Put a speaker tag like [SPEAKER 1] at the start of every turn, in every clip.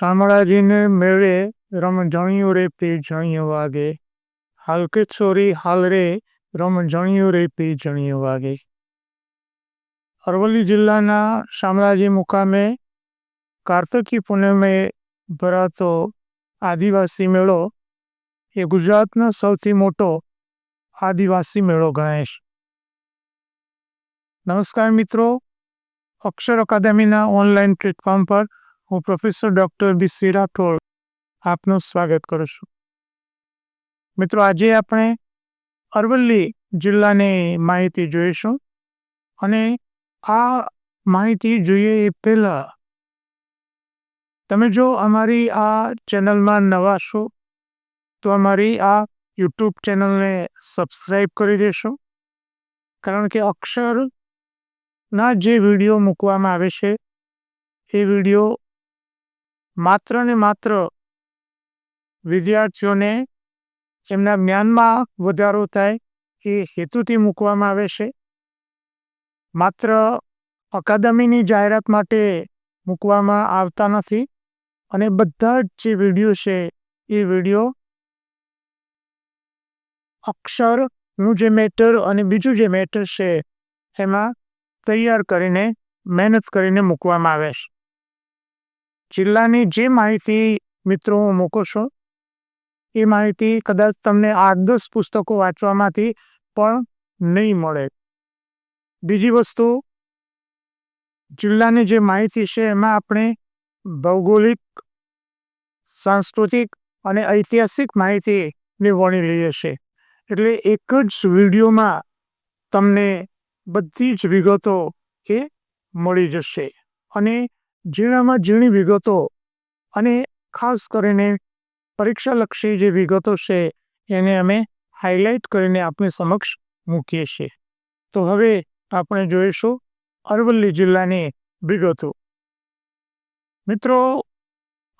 [SPEAKER 1] શામળાજીને મેળે રમઝણિયું રે પેજણિયું વાગે. હાલકે છોરી હાલ રે રમઝણિયું રે પેજણિયું વાગે. અરવલ્લી જિલ્લાના શામળાજી મુકામે કાર્તકી પૂનમે ભરાતો આદિવાસી મેળો એ ગુજરાતનો સૌથી મોટો આદિવાસી મેળો ગણાય છે. નમસ્કાર મિત્રો, અક્ષર અકાદમીના ઓનલાઈન પ્લેટફોર્મ પર હું professor doctor B. C Rathod આપનું સ્વાગત કરું છું. મિત્રો, આજે આપણે અરવલ્લી જિલ્લાની માહિતી જોઈશું અને આ માહિતી જોઈએ એ પહેલાં તમે જો અમારી આ ચેનલમાં નવા છો, તો અમારી આ યુટ્યુબ ચેનલને સબસ્ક્રાઈબ કરી દેશો. કારણ કે અક્ષરના જે વીડિયો મૂકવામાં આવે છે, એ વીડિયો માત્ર ને માત્ર વિદ્યાર્થીઓને એમના જ્ઞાનમાં વધારો થાય એ હેતુથી મૂકવામાં આવે છે. માત્ર અકાદમીની જાહેરાત માટે મૂકવામાં આવતા નથી અને બધા જ જે વીડિયો છે એ વીડિયો અક્ષરનું જે મેટર અને બીજું જે મેટર છે એમાં તૈયાર કરીને, મહેનત કરીને મૂકવામાં આવે છે. જિલ્લાની જે માહિતી મિત્રો મૂકું છું, એ માહિતી કદાચ તમને આઠ દસ પુસ્તકો વાંચવામાંથી પણ નહીં મળે. બીજી વસ્તુ, જિલ્લાની જે માહિતી છે એમાં આપણે ભૌગોલિક, સાંસ્કૃતિક અને ઐતિહાસિક માહિતીને વણી લઈએ છીએ. એટલે એક જ વિડીયોમાં તમને બધી જ વિગતો એ મળી જશે. અને ઝીણામાં ઝીણી વિગતો અને ખાસ કરીને પરીક્ષાલક્ષી જે વિગતો છે એને અમે હાઇલાઇટ કરીને આપની સમક્ષ મૂકીએ છીએ. તો હવે આપણે જોઈશું અરવલ્લી જિલ્લાની વિગતો. મિત્રો,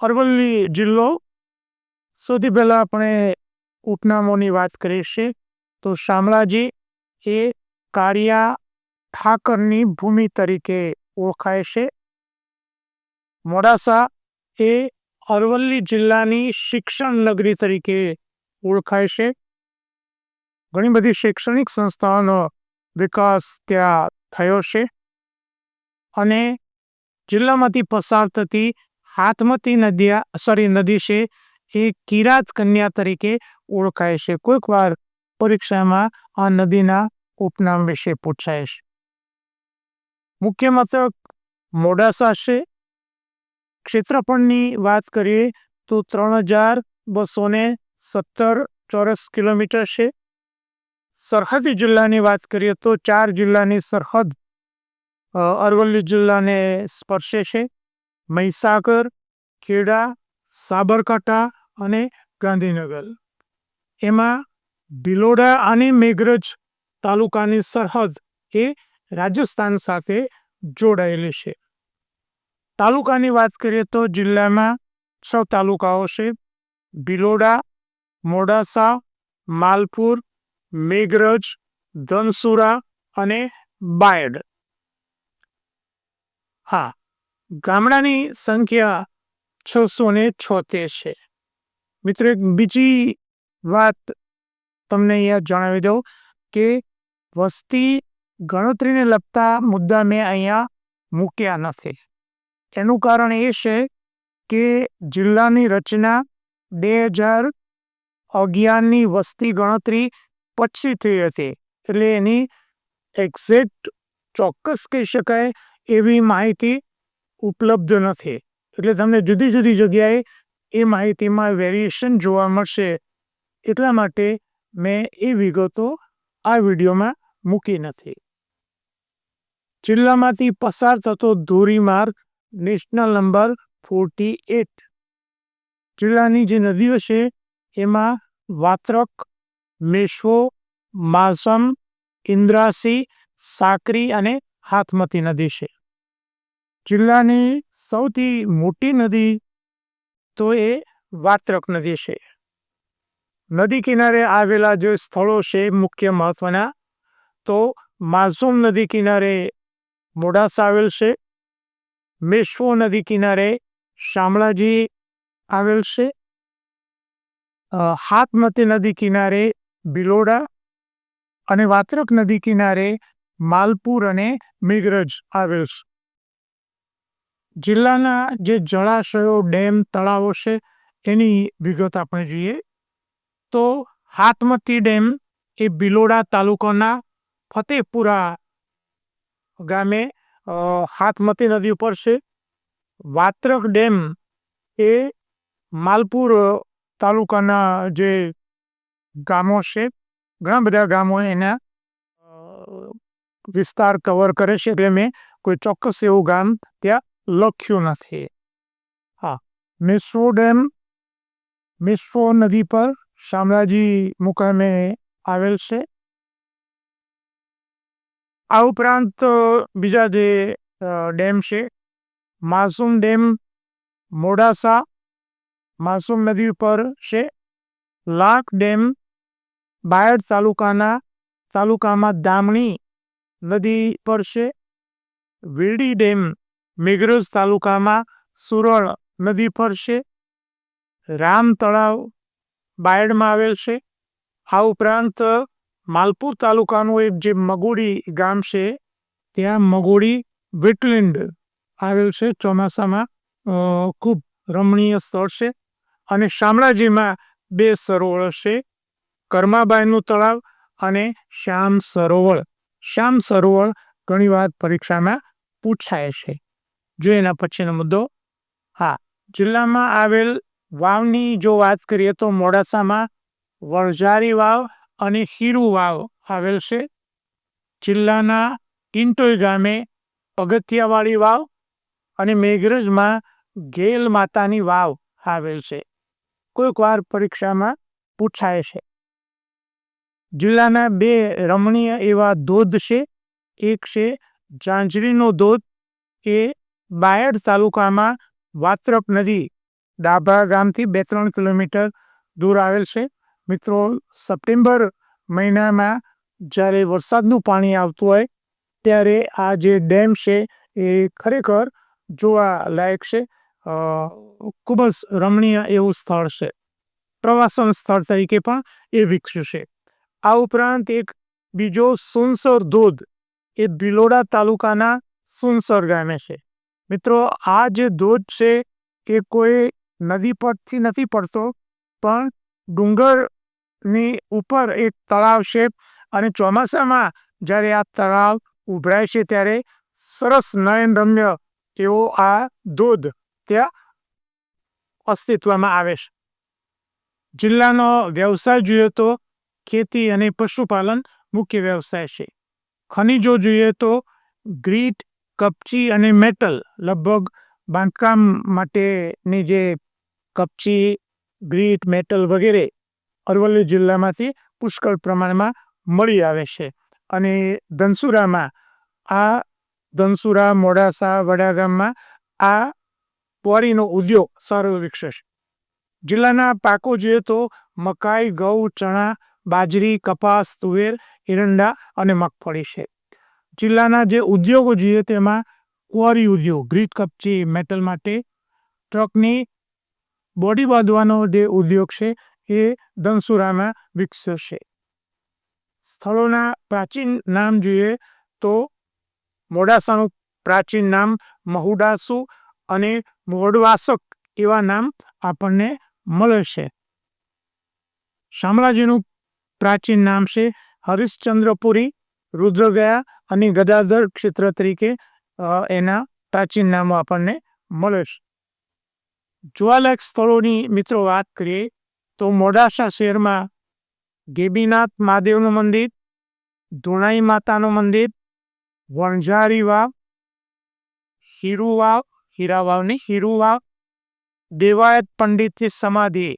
[SPEAKER 1] અરવલ્લી જિલ્લો સૌથી પહેલાં આપણે ઉપનામોની વાત કરીએ છીએ. તો શામળાજી એ કારિયા ઠાકરની ભૂમિ તરીકે ઓળખાય છે. મોડાસા એ અરવલ્લી જિલ્લાની શિક્ષણ નગરી તરીકે ઓળખાય છે. ઘણી બધી શૈક્ષણિક સંસ્થાઓનો વિકાસ ત્યાં થયો છે અને જિલ્લામાંથી પસાર થતી હાથમતી નદીયા સોરી નદી છે એ કિરાત કન્યા તરીકે ઓળખાય છે. કોઈક વાર પરીક્ષામાં આ નદીના ઉપનામ વિશે પૂછાય છે મુખ્ય મથક મોડાસા છે. ક્ષેત્રફળની વાત કરીએ તો ત્રણ હજાર બસો સત્તર ચોરસ કિલોમીટર છે. સરહદી જિલ્લાની વાત કરીએ તો ચાર જિલ્લાની સરહદ અરવલ્લી જિલ્લાને સ્પર્શે છે. મહીસાગર, ખેડા, સાબરકાંઠા અને ગાંધીનગર. એમાં ભિલોડા અને મેઘરજ તાલુકાની સરહદ એ રાજસ્થાન સાથે જોડાયેલી છે. તાલુકાની વાત કરીએ તો જિલ્લામાં છ તાલુકાઓ છે. ભિલોડા મોડાસા, માલપુર, મેઘરજ, ધનસુરા અને બાયડ. હા, ગામડાની સંખ્યા છસો ને છોતેર છે. મિત્રો, એક બીજી વાત તમને અહીંયા જણાવી દઉં કે વસ્તી ગણતરીને લગતા મુદ્દા મેં અહીંયા મૂક્યા નથી. એનું કારણ એ છે કે જિલ્લાની રચના બે હજાર અગિયારની વસ્તી ગણતરી પછી થઈ હતી. એટલે એની એક્ઝેક્ટ ચોક્કસ કહી શકાય એવી માહિતી ઉપલબ્ધ નથી. એટલે તમને જુદી જુદી જગ્યાએ એ માહિતીમાં વેરિએશન જોવા મળશે. એટલા માટે મેં એ વિગતો આ વિડીયોમાં મૂકી નથી. જિલ્લામાંથી પસાર થતો ધોરીમાર્ગ નેશનલ નંબર ફોર્ટી એટ. જિલ્લાની જે નદીઓ છે, એમાં વાત્રક, મેશ્વો માસમ ઇન્દ્રાસી, સાકરી અને હાથમતી નદી છે. જિલ્લાની સૌથી મોટી નદી તો એ વાત્રક નદી છે. નદી કિનારે આવેલા જે સ્થળો છે, મુખ્ય મહત્ત્વના તો માસૂમ નદી કિનારે મોડાસા આવેલ છે મેશ્વો નદી કિનારે શામળાજી આવેલ છે. હાથમતી નદી કિનારે બિલોડા અને વાત્રક નદી કિનારે માલપુર અને મેઘરજ આવેલ છે. જિલ્લાના જે જળાશયો, ડેમ, તળાવો છે, એની વિગત આપણે જોઈએ. તો હાથમતી ડેમ એ બિલોડા તાલુકાના ફતેપુરા ગામે હાથમતી નદી ઉપર છે. વાત્રક ડેમ એ માલપુર તાલુકાના જે ગામો છે, ઘણા બધા ગામો એના વિસ્તાર કવર કરે છે. એટલે મેં કોઈ ચોક્કસ એવું ગામ ત્યાં લખ્યું નથી. હા મેસો ડેમ મેસો નદી પર શામળાજી મુકામે આવેલ છે. આ ઉપરાંત બીજા જે ડેમ છે, માસુમ ડેમ મોડાસા, માસુમ નદી ઉપર છે, લાખ ડેમ બાયડ તાલુકાના, તાલુકામાં દામણી નદી પર છે, વીરડી ડેમ મેઘરજ તાલુકામાં સુરળ નદી પર છે, રામ તળાવ બાયડમાં આવેલ છે, આ ઉપરાંત માલપુર તાલુકાનું એક જે મગોડી ગામ છે, ત્યાં મગોડી વેટલેન્ડ આવેલ છે. ચોમાસામાં ખૂબ રમણીય સ્થળ છે અને શામળાજીમાં બે સરોવર છે. કર્માબાઈનું તળાવ અને શ્યામ સરોવર. શ્યામ સરોવર ઘણીવાર પરીક્ષામાં પૂછાય છે. જો એના પછીનો મુદ્દો, હા, જિલ્લામાં આવેલ વાવની જો વાત કરીએ તો મોડાસામાં વરઝારી વાવ અને હીરુ વાવ આવેલ છે. જિલ્લાના કિંટોઈ ગામે પગથિયાવાળી વાવ અને મેઘરજમાં ગેલ માતાની વાવ આવેલ છે. કોઈક વાર પરીક્ષામાં પૂછાય છે. જિલ્લાના બે રમણીય એવા ધોધ છે. એક છે ઝાંઝરીનો ધોધ. એ બાયડ તાલુકામાં વાત્રપ નદી ડાભા ગામથી બે ત્રણ કિલોમીટર દૂર આવેલ છે. મિત્રો, સપ્ટેમ્બર મહિનામાં જ્યારે વરસાદનું પાણી આવતું હોય, ત્યારે આ જે ડેમ છે એ ખરેખર જોવા લાયક છે. ખૂબ જ રમણીય એવું સ્થળ છે. પ્રવાસન સ્થળ તરીકે પણ એ વિકસ્યું છે. આ ઉપરાંત એક બીજો સુનસર ધોધ એ ભિલોડા તાલુકાના સુનસર ગામે છે. મિત્રો, આ જે ધોધ છે કે કોઈ નદી પરથી નથી પડતો, પણ ડુંગરની ઉપર એક તળાવ છે અને ચોમાસામાં જ્યારે આ તળાવ ઉભરાય છે ત્યારે સરસ નયનરમ્ય એવો આ ધોધ ત્યાં અસ્તિત્વમાં આવે છે. જિલ્લાનો વ્યવસાય જોઈએ તો ખેતી અને પશુપાલન મુખ્ય વ્યવસાય છે. ખનિજો જોઈએ તો ગ્રીટ કપચી અને મેટલ લગભગ બાંધકામ માટેની જે કપચી ગ્રીટ મેટલ વગેરે અરવલ્લી જિલ્લામાંથી પુષ્કળ પ્રમાણમાં મળી આવે છે. અને ધનસુરામાં, આ ધનસુરા, મોડાસા વડાગામમાં આ ક્વોરીનો ઉદ્યોગ સારો વિકસે છે. જિલ્લાના પાકો જોઈએ તો મકાઈ, ઘઉં, ચણા, બાજરી, કપાસ, તુવેર, એરંડા અને મગફળી છે. જિલ્લાના જે ઉદ્યોગો જોઈએ તેમાં ક્વોરી ઉદ્યોગ ગ્રીટ કપચી, મેટલ માટે, ટ્રકની બોડી બાંધવાનો જે ઉદ્યોગ છે એ ધનસુરામાં છે સ્થળોના પ્રાચીન નામ જોઈએ તો મોડાસાનું પ્રાચીન નામ મહુડાસુ અને મોડવાસક એવા નામ આપણને મળે છે શામળાજીનું પ્રાચીન નામ છે હરિશ્ચંદ્રપુરી, રુદ્રગયા અને ગદાધર ક્ષેત્ર તરીકે એના પ્રાચીન નામો આપણને મળે છે. જોવાલાયક સ્થળોની મિત્રો વાત કરીએ તો મોડાસા શહેરમાં ગેબીનાથ મહાદેવનું મંદિર, ધોણાઈ માતાનું મંદિર, વણઝારી વાવ, હીરુ વાવ, હીરા વાવની હીરુ વાવ, દેવાયત પંડિતની સમાધિ,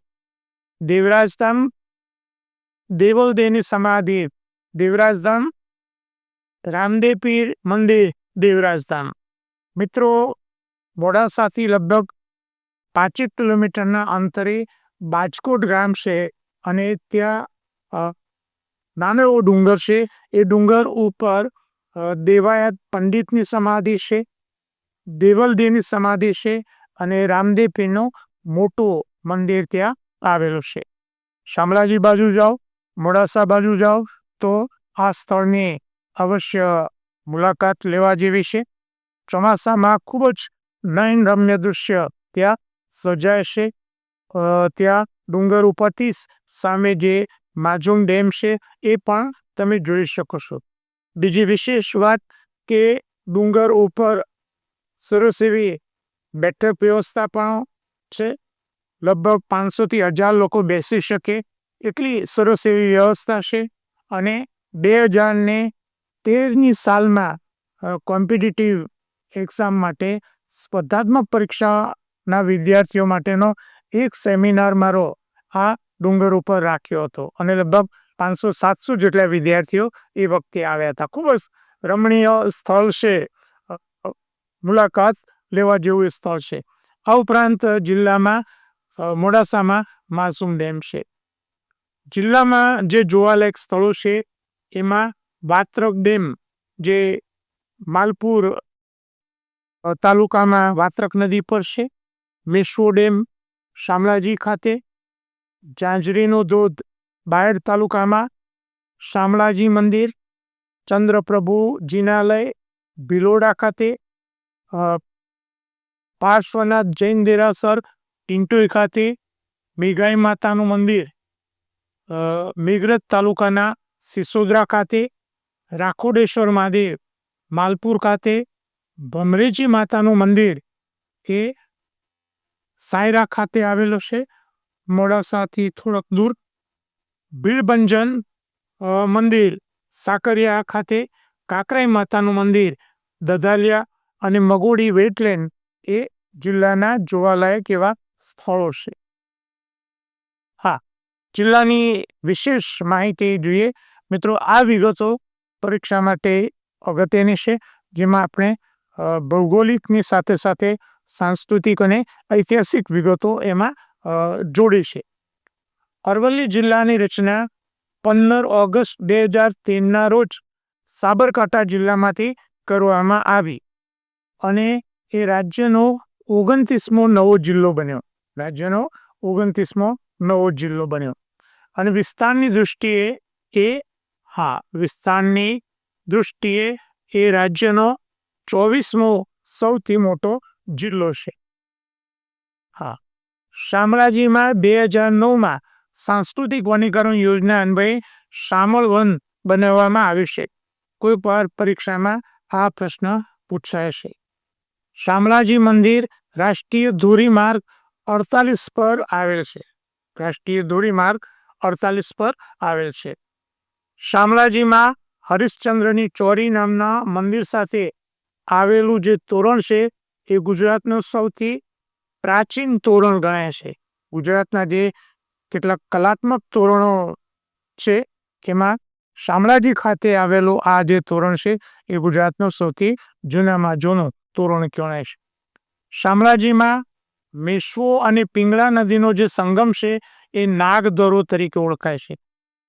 [SPEAKER 1] દેવરાજધામ દેવલદેવની સમાધિ, દેવરાજધામ, રામદેવ પીર મંદિર, દેવરાજધામ. મિત્રો, મોડાસાથી લગભગ પાંચેક કિલોમીટરના અંતરે બાજકોટ ગામ છે અને ત્યાં નાનો એવો ડુંગર છે. એ ડુંગર ઉપર દેવાયત પંડિતની સમાધિ છે દેવલદેવની સમાધિ છે અને રામદેવ પીરનું મોટું મંદિર ત્યાં આવેલું છે. શામળાજી બાજુ જાઓ, મોડાસા બાજુ જાઓ તો આ સ્થળની અવશ્ય મુલાકાત લેવા જેવી છે. ચોમાસામાં ખૂબ જ નયનરમ્ય દૃશ્ય ત્યાં સર્જાય છે. ત્યાં ડુંગર ઉપરથી સામે જે માજુમ ડેમ છે, એ પણ તમે જોઈ શકો છો. બીજી વિશેષ વાત કે ડુંગર ઉપર સરસ એવી બેઠક વ્યવસ્થા પણ છે. લગભગ પાંચસોથી હજાર લોકો બેસી શકે એટલી સરસ એવી વ્યવસ્થા છે અને બે હજારને તેરની સાલમાં કોમ્પિટિટિવ એક્ઝામ માટે સ્પર્ધાત્મક પરીક્ષાના વિદ્યાર્થીઓ માટેનો એક સેમિનાર મારો આ ડુંગર ઉપર રાખ્યો હતો અને લગભગ પાંચસો સાતસો જેટલા વિદ્યાર્થીઓ એ વખતે આવ્યા હતા. ખૂબ જ રમણીય સ્થળ છે. મુલાકાત લેવા જેવું સ્થળ છે. આ ઉપરાંત જિલ્લામાં મોડાસામાં માસુમ ડેમ છે. જિલ્લામાં જે જોવાલાયક સ્થળો છે, એમાં વાત્રક ડેમ, જે માલપુર તાલુકામાં વાત્રક નદી પર છે. મેશો ડેમ શામળાજી ખાતે જાંજરીનો ધોધ બાયડ તાલુકામાં શામળાજી મંદિર ચંદ્રપ્રભુ જિનાલય ભિલોડા ખાતે પાર્શ્વનાથ જૈન દેરાસર ટિંટોઈ ખાતે, મેઘાઈ માતાનું મંદિર મેઘરજ તાલુકાના સિસોદરા ખાતે, રાખોડેશ્વર મહાદેવ, માલપુર ખાતે, ભમરેજી માતાનું મંદિર એ સાયરા ખાતે આવેલો છે. મોડાસાથી થોડોક દૂર ભીડભંજન મંદિર, સાકરિયા ખાતે કાકરાઈ માતાનું મંદિર, દધાલિયા અને મગોડી વેટલેન્ડ એ જિલ્લાના જોવાલાયક એવા સ્થળો છે. હા, જિલ્લાની વિશેષ માહિતી જોઈએ. મિત્રો, આ વિગતો પરીક્ષા માટે અગત્યની છે, જેમાં આપણે ભૌગોલિકની સાથે સાથે સાંસ્કૃતિક અને ઐતિહાસિક વિગતો એમાં જોડી છે. અરવલ્લી જિલ્લાની રચના પંદર ઓગસ્ટ બે હજાર તેરના રોજ સાબરકાંઠા જિલ્લામાંથી કરવામાં આવી અને એ રાજ્યનો ઓગણત્રીસમો નવો જિલ્લો બન્યો. રાજ્યનો ઓગણત્રીસમો નવો જિલ્લો બન્યો. અને વિસ્તારની દૃષ્ટિએ એ, હા, વિસ્તારની દૃષ્ટિએ એ રાજ્યનો ચોવીસમો સૌથી મોટો જિલ્લો છે. હા. શામળાજીમાં બે હજાર નવમાં સાંસ્કૃતિક વનીકરણ યોજના અન્વયે શામળ વન બનાવવામાં આવ્યું છે. કોઈ પર પરીક્ષામાં આ પ્રશ્ન પૂછાય છે શામળાજી મંદિર રાષ્ટ્રીય ધોરીમાર્ગ અડતાલીસ પર આવેલ છે. રાષ્ટ્રીય ધોરીમાર્ગ અડતાલીસ પર આવેલ છે. શામળાજીમાં હરિશ્ચંદ્રની ચોરી નામના મંદિર સાથે આવેલું જે તોરણ છે એ ગુજરાતનું સૌથી પ્રાચીન તોરણ ગણાય છે. ગુજરાતના જે કેટલાક કલાત્મક તોરણો છે, એમાં શામળાજી ખાતે આવેલું આ જે તોરણ છે, એ ગુજરાતનો સૌથી જૂનામાં જૂનું તોરણ ગણાય છે. શામળાજીમાં મેશ્વો અને પિંગળા નદીનો જે સંગમ છે, એ નાગદરો તરીકે ઓળખાય છે.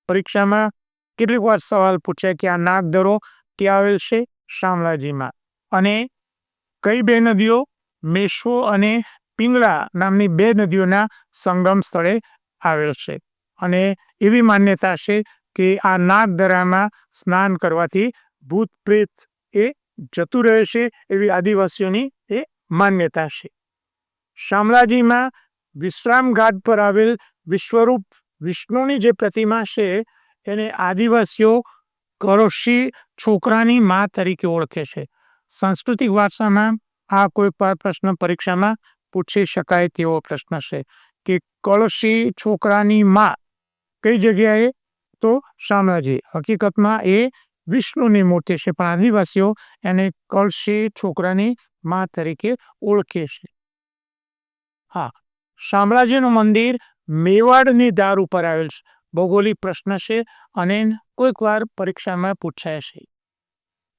[SPEAKER 1] પરીક્ષામાં કેટલીક વાર સવાલ પૂછાય કે આ નાગદરો ક્યાં આવેલ છે? શામળાજીમાં. અને કઈ બે નદીઓ? મેશ્વો અને પિંગળા નામની બે નદીઓના સંગમ સ્થળે આવેલ છે. અને એવી માન્યતા છે કે આ નાગદરામાં સ્નાન કરવાથી ભૂત પ્રેત એ જતું રહે છે એવી આદિવાસીઓની એ માન્યતા છે. શામળાજીમાં વિશ્રામ ઘાટ પર આવેલ વિશ્વરૂપ વિષ્ણુની જે પ્રતિમા છે, એને આદિવાસીઓ કરોશી છોકરાની મા તરીકે ઓળખે છે. સાંસ્કૃતિક વારસામાં આ કોઈ પ્રશ્ન પરીક્ષામાં પૂછી શકાય તેવો પ્રશ્ન છે કે કળશી છોકરાની મા કઈ જગ્યાએ? તો શામળાજી. હકીકતમાં એ વિષ્ણુની મૂર્તિ છે, પણ આદિવાસીઓ એને કળશી છોકરાની મા તરીકે ઓળખે છે. હા, શામળાજીનું મંદિર મેવાડની દાર ઉપર આવેલ છે. ભૌગોલિક પ્રશ્ન છે અને કોઈક વાર પરીક્ષામાં પૂછાય છે.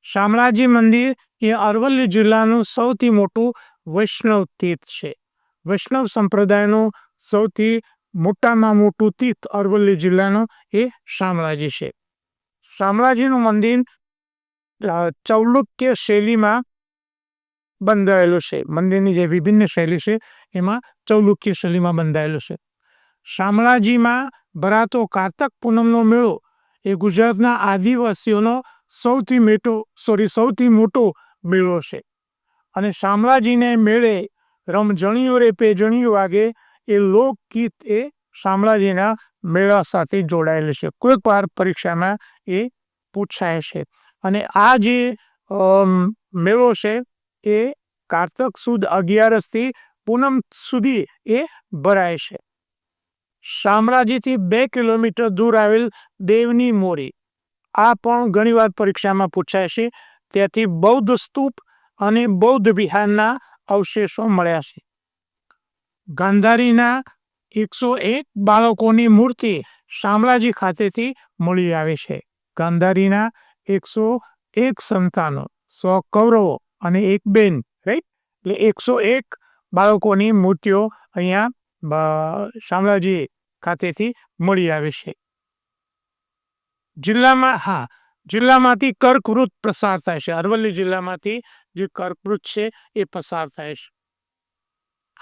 [SPEAKER 1] શામળાજી મંદિર એ અરવલ્લી જિલ્લાનું સૌથી મોટું વૈષ્ણવ તીર્થ છે. વૈષ્ણવ સંપ્રદાયનું સૌથી મોટામાં મોટું તીર્થ અરવલ્લી જિલ્લાનું એ શામળાજી છે. શામળાજીનું મંદિર ચૌલુક્ય શૈલીમાં બંધાયેલું છે. મંદિરની જે વિભિન્ન શૈલી છે, એમાં ચૌલુક્ય શૈલીમાં બંધાયેલું છે. શામળાજીમાં ભરાતો કારતક પૂનમનો મેળો એ ગુજરાતના આદિવાસીઓનો સૌથી મોટો સોરી સૌથી મોટો મેળો છે. અને શામળાજીને મેળે રમઝણીઓ રે પેજણીઓ વાગે એ લોકગીત એ શામળાજીના મેળા સાથે જોડાયેલ છે. કોઈક વાર પરીક્ષામાં એ પૂછાય છે. અને આ જે મેળો છે એ કારતક સુદ અગિયારસથી પૂનમ સુધી એ ભરાય છે. શામળાજીથી બે કિલોમીટર દૂર આવેલ દેવની મોરી. આ પણ ઘણીવાર પરીક્ષામાં પૂછાય છે. ત્યાંથી બૌદ્ધ સ્તૂપ અને બૌદ્ધ વિહારના અવશેષો મળ્યા છે. ગાંધારીના એકસો એક બાળકોની મૂર્તિ શામળાજી ખાતેથી મળી આવે છે. ગાંધારીના એકસો એક સંતાનો સો કૌરવો અને એક બેન રાઈટ એટલે એકસો એક બાળકોની મૂર્તિઓ અહીંયા શામળાજી ખાતેથી મળી આવે છે. જિલ્લામાં, હા, જિલ્લામાંથી કર્કવૃત પસાર થાય છે. અરવલ્લી જિલ્લામાંથી જે કર્કવૃત છે એ પસાર થાય છે.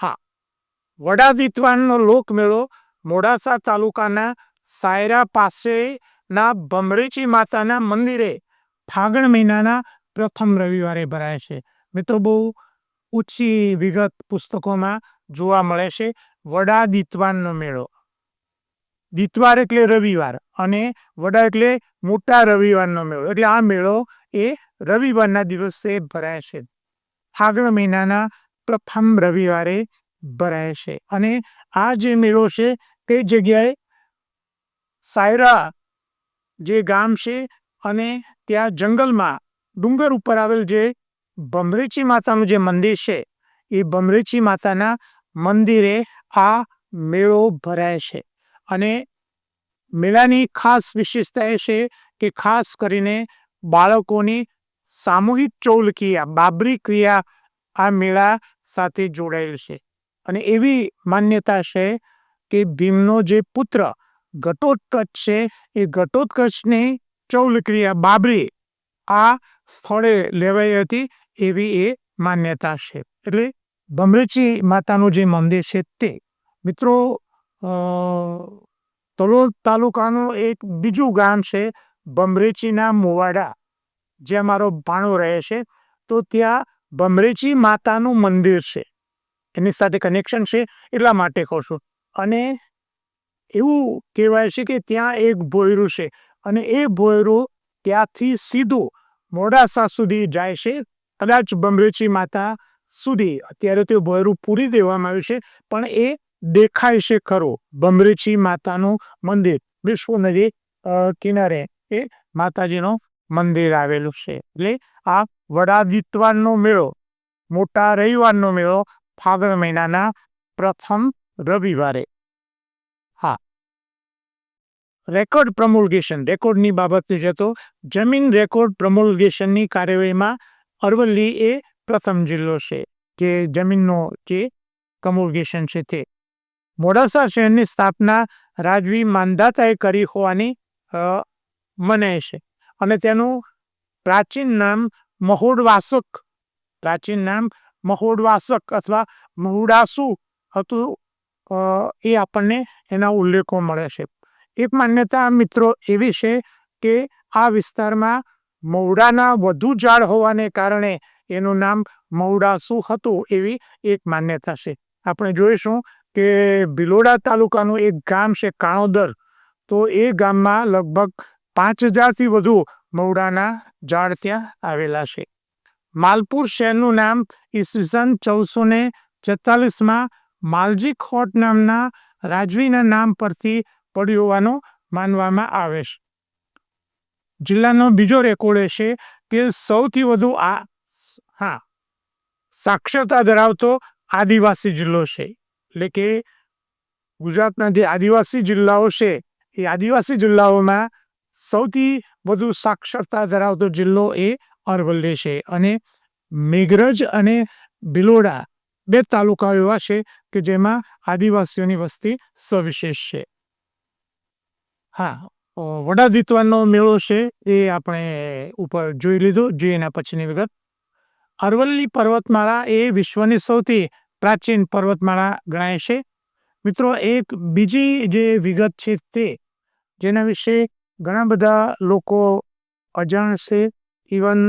[SPEAKER 1] હા. વડાદીતવાનનો લોકમેળો મોડાસા તાલુકાના સાયરા પાસેના ભમરેચી માતાના મંદિરે ફાગણ મહિનાના પ્રથમ રવિવારે ભરાય છે. મિત્રો, બહુ ઊંચી વિગત પુસ્તકોમાં જોવા મળે છે વડા દીતવાનનો મેળો. દીતવાર એટલે રવિવાર અને વડા એટલે મોટા રવિવારનો મેળો. એટલે આ મેળો એ રવિવારના દિવસે ભરાય છે. ફાગણ મહિનાના પ્રથમ રવિવારે ભરાય છે. અને આ જે મેળો છે તે જગ્યાએ સાયરા જે ગામ છે અને ત્યાં જંગલમાં ડુંગર ઉપર આવેલ જે ભમરેચી માતાનું જે મંદિર છે, એ ભમરેચી માતાના મંદિરે આ મેળો ભરાય છે. અને મેળાની ખાસ વિશેષતા એ છે કે ખાસ કરીને બાળકોની સામૂહિક ચૌલ ક્રિયા બાબરી ક્રિયા આ મેળા સાથે જોડાયેલ છે. અને એવી માન્યતા છે કે ભીમનો જે પુત્ર ઘટોત્કચ છે, એ ઘટોત્કચની ચૌલ ક્રિયા બાબરી આ સ્થળે લેવાઈ હતી એવી એ માન્યતા છે. એટલે ભમરેચી માતાનું જે મંદિર છે તે. મિત્રો તલોદ તાલુકાનું એક બીજું ગામ છે ભમરેચીના મોવાડા, જ્યાં મારો ભાણો રહે છે. તો ત્યાં ભમરેચી માતાનું મંદિર છે. એની સાથે કનેક્શન છે એટલા માટે કહું છું. અને એવું કહેવાય છે કે ત્યાં એક ભોયરું છે. અને એ ભોયરું ત્યાંથી સીધું મોડાસા સુધી જાય છે, કદાચ ભમરેચી માતા સુધી. અત્યારે તે ભોયરું પૂરી દેવામાં આવ્યું છે, પણ એ દેખાય છે ખરો. ભમરેચી માતાનું મંદિર. વિશ્વ નદી કિનારે એ માતાજીનું મંદિર આવેલું છે. એટલે આ વડાદિત્વાનનો મેળો, મોટા રવિવારનો મેળો ફાગણ મહિનાના પ્રથમ રવિવારે. હા. રેકોર્ડ પ્રમોલ્ગેશન, રેકોર્ડની બાબતે જતો જમીન રેકોર્ડ પ્રમોલ્ગેશનની કાર્યવાહીમાં અરવલ્લી એ પ્રથમ જિલ્લો છે, જે જમીનનો જે કમોલ્ગેશન છે તે. મોડાસા શહેરની સ્થાપના રાજવી માંદાતાએ કરી હોવાની મનાય છે. અને તેનું પ્રાચીન નામ મહોડવાસક, પ્રાચીન નામ મહોડવાસક અથવા મહુડાસુ હતું એ આપણને એના ઉલ્લેખો મળે છે. એક માન્યતા મિત્રો એવી છે કે આ વિસ્તારમાં મહુડાના વધુ ઝાડ હોવાને કારણે એનું નામ મહુડાસુ હતું એવી એક માન્યતા છે. આપણે જોઈશું કે ભિલોડા તાલુકાનું એક ગામ છે કાણોદર. તો એ ગામમાં લગભગ પાંચ હજારથી વધુ મવડાના ઝાડ ત્યાં આવેલા છે. માલપુર શહેરનું નામ ઈસવીસન ચૌદસો ને છેતાલીસમાં માલજી ખોટ નામના રાજવીના નામ પરથી પડ્યું હોવાનું માનવામાં આવે છે. જિલ્લાનો બીજો રેકોર્ડ છે કે સૌથી વધુ આ, હા, સાક્ષરતા ધરાવતો આદિવાસી જિલ્લો છે. એટલે કે ગુજરાતના જે આદિવાસી જિલ્લાઓ છે, એ આદિવાસી જિલ્લાઓમાં સૌથી વધુ સાક્ષરતા ધરાવતો જિલ્લો એ અરવલ્લી છે અને મેઘરજ અને બિલોડા બે તાલુકાઓ એવા છે કે જેમાં આદિવાસીઓની વસ્તી સવિશેષ છે. હા વડાદિત્વાનો મેળો છે એ આપણે ઉપર જોઈ લીધો જોઈએ એના પછીની વિગત. અરવલ્લી પર્વતમાળા એ વિશ્વની સૌથી પ્રાચીન પર્વતમાળા ગણાય છે. મિત્રો, એક બીજી જે વિગત છે તે, જેના વિશે ઘણા બધા લોકો અજાણ છે ઇવન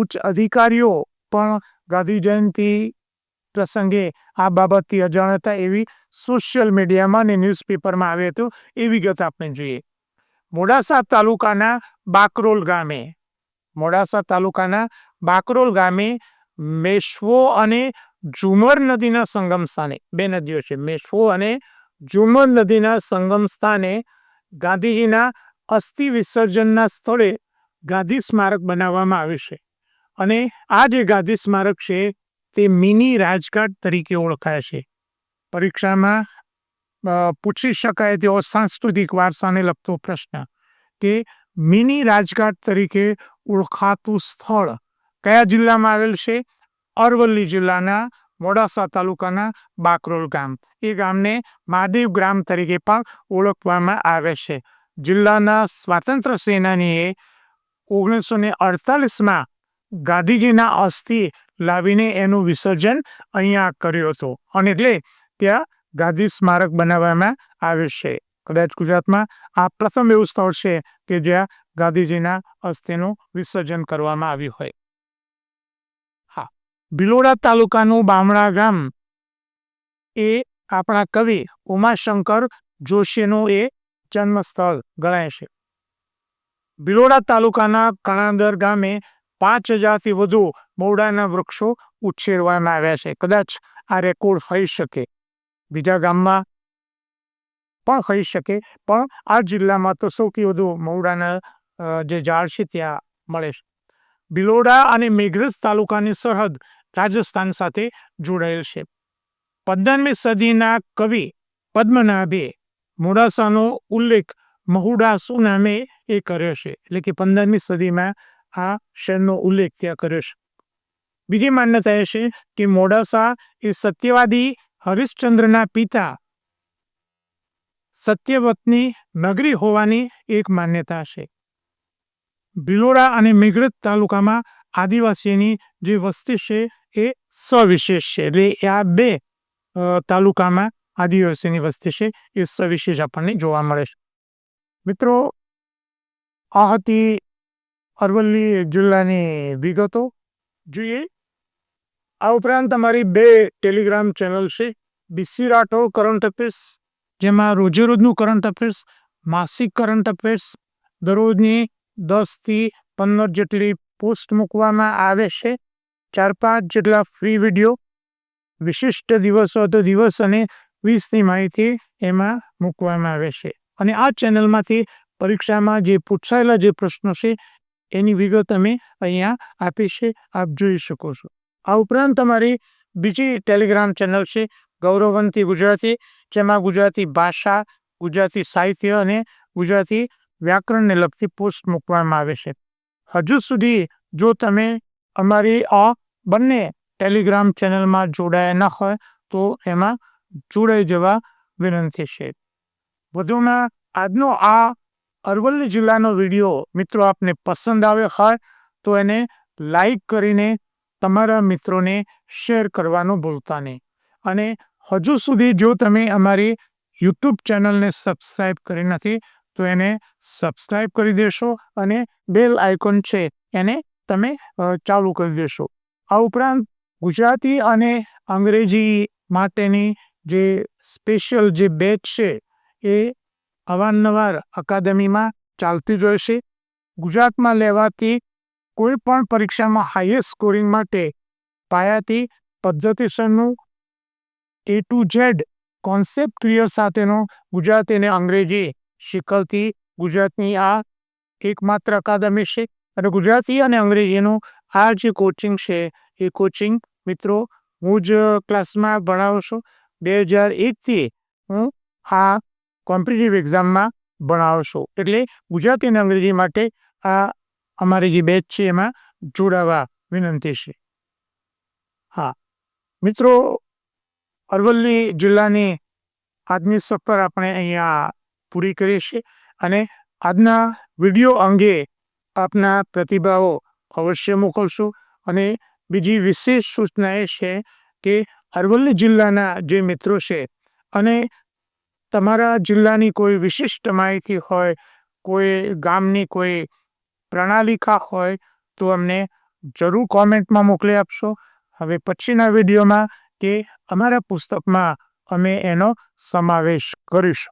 [SPEAKER 1] ઉચ્ચ અધિકારીઓ પણ ગાંધી જયંતિ પ્રસંગે આ બાબતથી અજાણ હતા એવી સોશિયલ મીડિયામાં અને ન્યૂઝપેપરમાં આવ્યું હતું એ વિગત આપણે જોઈએ. મોડાસા તાલુકાના બાકરોલ ગામે, મોડાસા તાલુકાના બાકરોલ ગામે મેશ્વો અને ઝુમર નદીના સંગમ સ્થાને, બે નદીઓ છે, મેશ્વો અને ઝુમર નદીના સંગમ સ્થાને ગાંધીજીના અસ્થિ વિસર્જનના સ્થળે ગાંધી સ્મારક બનાવવામાં આવ્યું છે. અને આ જે ગાંધી સ્મારક છે, તે મિની રાજઘાટ તરીકે ઓળખાય છે. પરીક્ષામાં પૂછી શકાય તેવો સાંસ્કૃતિક વારસાને લગતો પ્રશ્ન. કે મિની રાજઘાટ તરીકે ઓળખાતું સ્થળ કયા જિલ્લામાં આવેલ છે? અરવલ્લી જિલ્લાના મોડાસા તાલુકાના બાકરોલ ગામ. એ ગામને મહાદેવ ગ્રામ તરીકે પણ ઓળખવામાં આવે છે. જિલ્લાના સ્વાતંત્ર્ય સેનાનીએ ઓગણીસો ને અડતાલીસમાં ગાંધીજીના અસ્થિ લાવીને એનું વિસર્જન અહીંયા કર્યું હતું અને એટલે ત્યાં ગાંધી સ્મારક બનાવવામાં આવે છે. કદાચ ગુજરાતમાં આ પ્રથમ એવું સ્થળ છે કે જ્યાં ગાંધીજીના અસ્થિનું વિસર્જન કરવામાં આવ્યું હોય. ભિલોડા તાલુકાનું બામણા ગામ. એ આપણા કવિ ઉમાશંકર જોશીનું એ જન્મસ્થળ ગણાય છે. ભિલોડા તાલુકાના કણાદર ગામે પાંચ હજારથી વધુ મોડાના વૃક્ષો ઉછેરવામાં આવ્યા છે. કદાચ આ રેકોર્ડ હોઈ શકે. બીજા ગામમાં પણ હોઈ શકે, પણ આ જિલ્લામાં તો સૌથી વધુ મૌડાના જે ઝાડ છે ત્યાં મળે છે. બિલોડા અને મેઘરજ તાલુકાની સરહદ રાજસ્થાન સાથે જોડાયેલ છે. પંદરમી સદીના કવિ પદ્મનાભે મોડાસાનો ઉલ્લેખ મહુડાસુ નામે એ કર્યો છે. એટલે કે પંદરમી સદીમાં આ શહેરનો ઉલ્લેખ ત્યાં કર્યો છે. બીજી માન્યતા એ છે કે મોડાસા એ સત્યવાદી હરિશ્ચંદ્રના પિતા સત્યવતની નગરી હોવાની એક માન્યતા છે. ભિલોડા અને મેઘરજ તાલુકામાં આદિવાસીની જે વસ્તી છે એ સવિશેષ છે. એટલે આ બે તાલુકામાં આદિવાસીની વસ્તી છે એ સવિશેષ આપણને જોવા મળે છે. મિત્રો, આ હતી અરવલ્લી જિલ્લાની વિગતો. જોઈએ, આ ઉપરાંત તમારી બે ટેલિગ્રામ ચેનલ છે બીસી રાઠોડ કરંટ અફેર્સ જેમાં રોજે રોજનું કરંટ અફેર્સ માસિક કરંટ અફેર્સ દરરોજની દસથી પંદર જેટલી પોસ્ટ મૂકવામાં આવે છે. ચાર પાંચ જેટલા ફ્રી વીડિયો વિશિષ્ટ દિવસો તો દિવસ અને વીસની માહિતી એમાં મૂકવામાં આવે છે. અને આ ચેનલમાંથી પરીક્ષામાં જે પૂછાયેલા જે પ્રશ્નો છે, એની વિગત અમે અહીંયા આપી છે, આપ જોઈ શકો છો. આ ઉપરાંત તમારી બીજી ટેલિગ્રામ ચેનલ છે ગૌરવંતી ગુજરાતી, જેમાં ગુજરાતી ભાષા, ગુજરાતી સાહિત્ય અને ગુજરાતી વ્યાકરણને લગતી પોસ્ટ મૂકવામાં આવે છે. હજુ સુધી જો તમે અમારી આ બંને ટેલિગ્રામ ચેનલમાં જોડાયા ન હોય, તો એમાં જોડાઈ જવા વિનંતી છે. વધુમાં આજનો આ અરવલ્લી જિલ્લાનો વીડિયો મિત્રો આપને પસંદ આવ્યો હોય, તો એને લાઈક કરીને તમારા મિત્રોને શેર કરવાનું ભૂલતા નહીં. અને હજુ સુધી જો તમે અમારી યુટ્યુબ ચેનલને સબસ્ક્રાઈબ કરી નથી, તો એને સબસ્ક્રાઈબ કરી દેશો અને બેલ આઇકોન છે એને તમે ચાલુ કરી દેશો. આ ઉપરાંત ગુજરાતી અને અંગ્રેજી માટેની જે સ્પેશિયલ જે બેચ છે, એ અવારનવાર અકાદમીમાં ચાલતી જ રહેશે ગુજરાતમાં લેવાતી કોઈ પણ પરીક્ષામાં હાઈએસ્ટ સ્કોરિંગ માટે પાયાથી પદ્ધતિસરનું A to Z concept clear સાથેનો ગુજરાતી અને અંગ્રેજી શીખવતી ગુજરાતની આ એકમાત્ર અકાદમી છે. અને ગુજરાતી અને અંગ્રેજીનું આ જે કોચિંગ છે એ કોચિંગ મિત્રો, હું જ ક્લાસમાં ભણાવું છું. બે હજાર એકથી હું આ કોમ્પિટિટિવ એક્ઝામમાં ભણાવું છું. એટલે ગુજરાતી અને અંગ્રેજી માટે આ અમારી જે બેચ છે એમાં જોડાવા વિનંતી છે. હા. મિત્રો, અરવલ્લી જિલ્લાની આજની સફર આપણે અહીંયા પૂરી કરીએ છીએ અને આજના વીડિયો અંગે આપના પ્રતિભાવો અવશ્ય મોકલશું અને બીજી વિશેષ સૂચના એ છે કે અરવલ્લી જિલ્લાના જે મિત્રો છે અને તમારા જિલ્લાની કોઈ વિશિષ્ટ માહિતી હોય, કોઈ ગામની કોઈ પ્રણાલિકા હોય, તો અમને જરૂર કોમેન્ટમાં મોકલી આપશો. હવે પછીના વિડીયોમાં કે અમારા પુસ્તકમાં અમે એનો સમાવેશ કરીશું.